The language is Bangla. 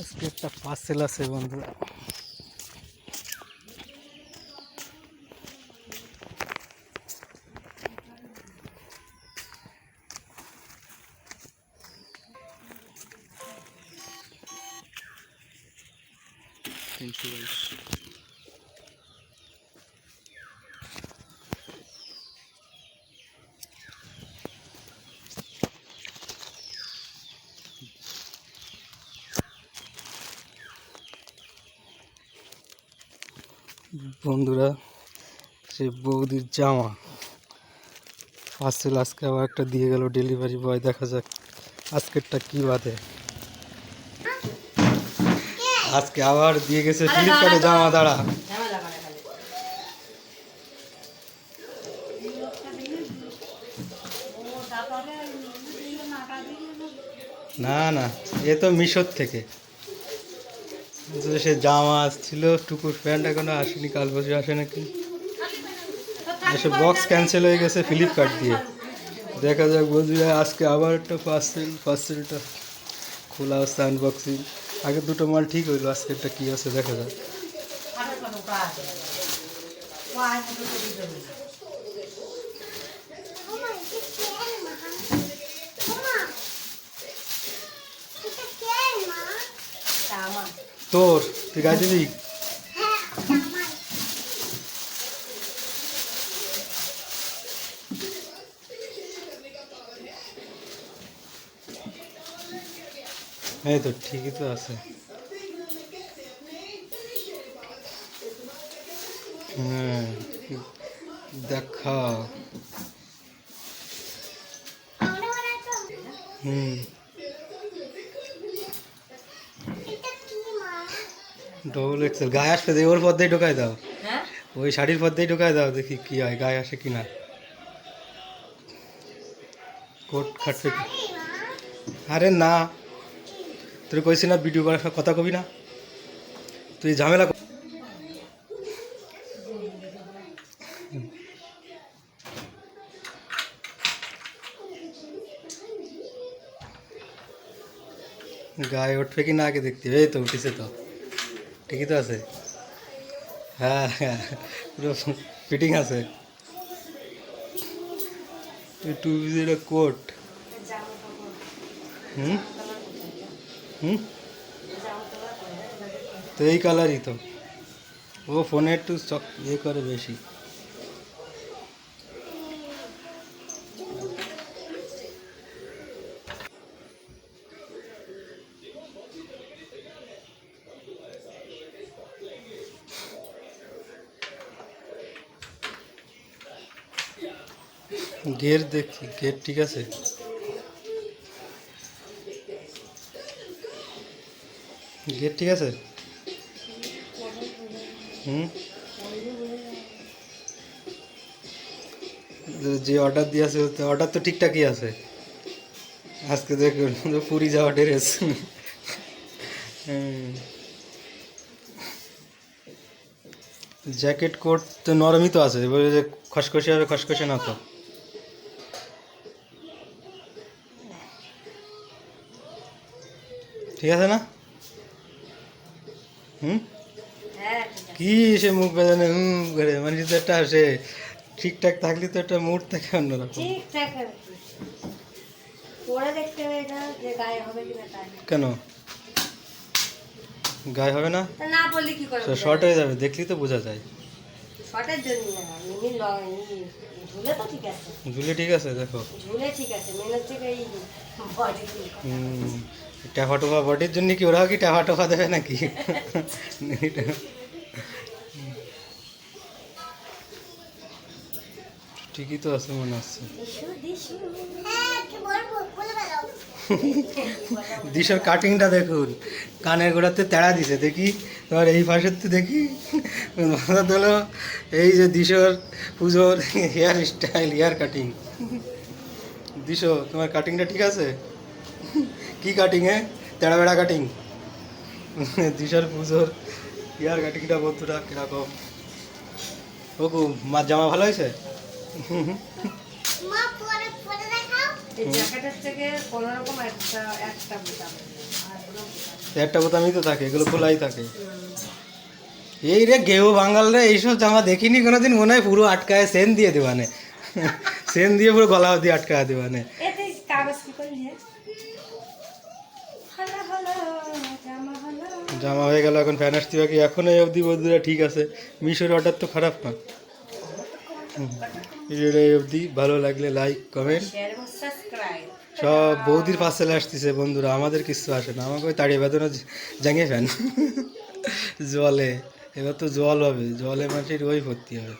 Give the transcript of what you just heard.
আজকে একটা পার্সেল আছে বন্ধুরা। তিনশো বাইশ বন্ধুরা সে বৌদির জামা। পার্সেল আজকে আবার একটা দিয়ে গেল ডেলিভারি বয় দেখা যাক আজকেরটা কি বাদে। আজকে আবার দিয়ে গেছে ফ্লিপকার্টে জামা দাঁড়া। না না এ তো মিশোর থেকে। সে জামা ছিল, টুকুর প্যান্ট এখনও আসেনি, কাল বসে আসে নাকি? সে বক্স ক্যান্সেল হয়ে গেছে ফ্লিপকার্ট দিয়ে। দেখা যাক বন্ধুরা, আজকে আবার একটা পার্সেল পার্সেলটা খোলা হচ্ছে আনবক্সিং আগে দুটো মাল ঠিক হইল, আজকে একটা কী আছে, দেখা যাক। তোর তুই গাছ দিবি এই তো ঠিকই তো আছে হ্যাঁ দেখা হুম ডবল এক্সেল গায়ে আসবে দিয়ে ওর পর্দায় ঢোকাই দাও। হ্যাঁ? ওই শাড়ির পর্দায় ঢোকাই দাও দেখি কি হয় গায়ে আসে কি না। কোট খাটবে? আরে না। তুই কইছি না ভিডিও করার কথা কবি না। তুই ঝামেলা কর- গায়ে উঠবে কি না আগে দেখতে এই তো উঠেছে তো। ঠিকই তো আছে। হ্যাঁ হ্যাঁ ফিটিং আছে। টু জিরো কোট হুম? হুম? তো এই কালারই তো। ও ফোনে একটু চক ইয়ে করে বেশি। গের দেখি গের ঠিক আছে? গেট ঠিক আছে? হুম? যে অর্ডার দিয়ে আছে অর্ডার তো ঠিকঠাকই আছে। আজকে দেখুন তো পুরী যাওয়া ড্রেস। জ্যাকেট কোট তো নরমই তো আছে এবারে যে খসখসে হবে, খসখসে না তো। ঠিক আছে না? হুম? কি সে মুখ বেজানে হুম করে? মানে তো একটা সে ঠিকঠাক থাকলে তো একটা মুড থাকে অন্যরকম। কিনা গায়ে হবে না? না পড়লে কি করবে শর্ট হয়ে যাবে দেখলেই তো বোঝা যায়। শর্টের জন্য না এমনি লং ঝুলে তো ঠিক আছে। ঝুলে ঠিক আছে দেখো। ঝুলে ঠিক আছে মেন হচ্ছে এই বডি হুম। ট্যাফা টোফা বডির জন্য কি ওরাও কি ট্যাফা টোফা দেবে নাকি? ঠিকই তো আছে মনে হচ্ছে। দিশু দিশু কাটিংটা দেখুন। কানের গোড়াতে তেড়া দিছে, দেখি? তোমার এই পাশের তো দেখি? মাথা তোলো। এই যে দিশোর পুজোর হেয়ার স্টাইল হেয়ার কাটিং দিশো, তোমার কাটিংটা ঠিক আছে? কি কাটিং এ তেড়া বেড়া কাটিং দিশার পুজোর হেয়ার কাটিংটা বন্ধুরা কীরকম? ওকু মার জামা ভালো হয়েছে? এই জ্যাকেটের থেকে কোনো রকম একটা একটা বোতাম। আর কোনো বোতাম। নেই। একটা বোতামই তো থাকে এগুলো খোলাই থাকে। এই রে গেও বাঙাল রে এইসব জামা দেখিনি কোনোদিন মনে হয় পুরো আটকায় সেন দিয়ে দেবানে সেন দিয়ে পুরো গলা দিয়ে আটকায় দেবানে জামা হয়ে গেল এখন ফ্যান আসতে বাকি। এখন এই অবধি বন্ধুরা ঠিক আছে। মিশোর অর্ডার তো খারাপ না। ভিডিওটা এই অবধি ভালো লাগলে লাইক কমেন্ট সব বৌদির পার্সেলে আসতেছে বন্ধুরা আমাদের কিছু আসে না। আমাকে ওই তাড়িয়ে বেদনা জাঙে ফ্যান জলে। এবার তো জল হবে জলে মাটির ওই ভর্তি হবে।